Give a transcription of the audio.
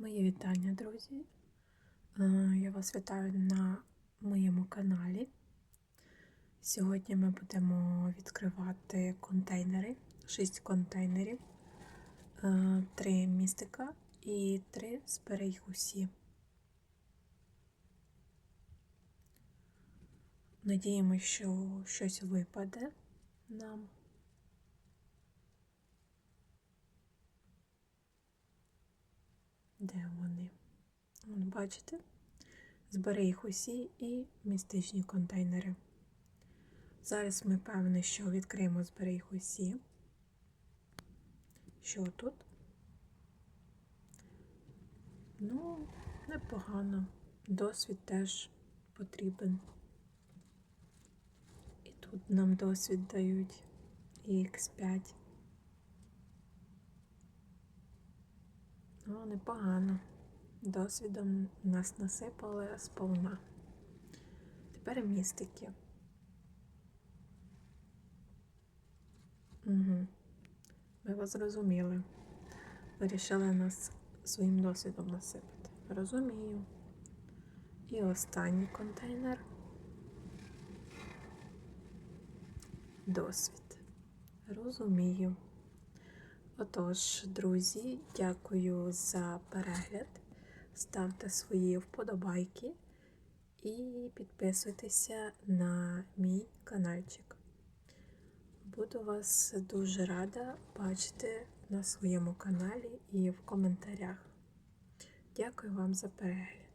Мої вітання, друзі. Е, Я вас вітаю на моєму каналі. Сьогодні ми будемо відкривати контейнери, 6 контейнерів, 3 містика і 3 зберей усі. Надіємося, що щось випаде нам. Де вони? Вон, бачите? Збери їх усі і містичні контейнери. Зараз ми певні, що відкриємо збери їх усі. Що тут? Ну, непогано. Досвід теж потрібен. І тут нам досвід дають і X5. Ну, непогано. Досвідом нас насипали сповна. Тепер містики. Угу. Ми вас зрозуміли. Вирішили нас своїм досвідом насипати. Розумію. І останній контейнер. Досвід. Розумію. Отож, друзі, дякую за перегляд. Ставте свої вподобайки і підписуйтеся на мій каналчик. Буду вас дуже рада бачити на своєму каналі і в коментарях. Дякую вам за перегляд.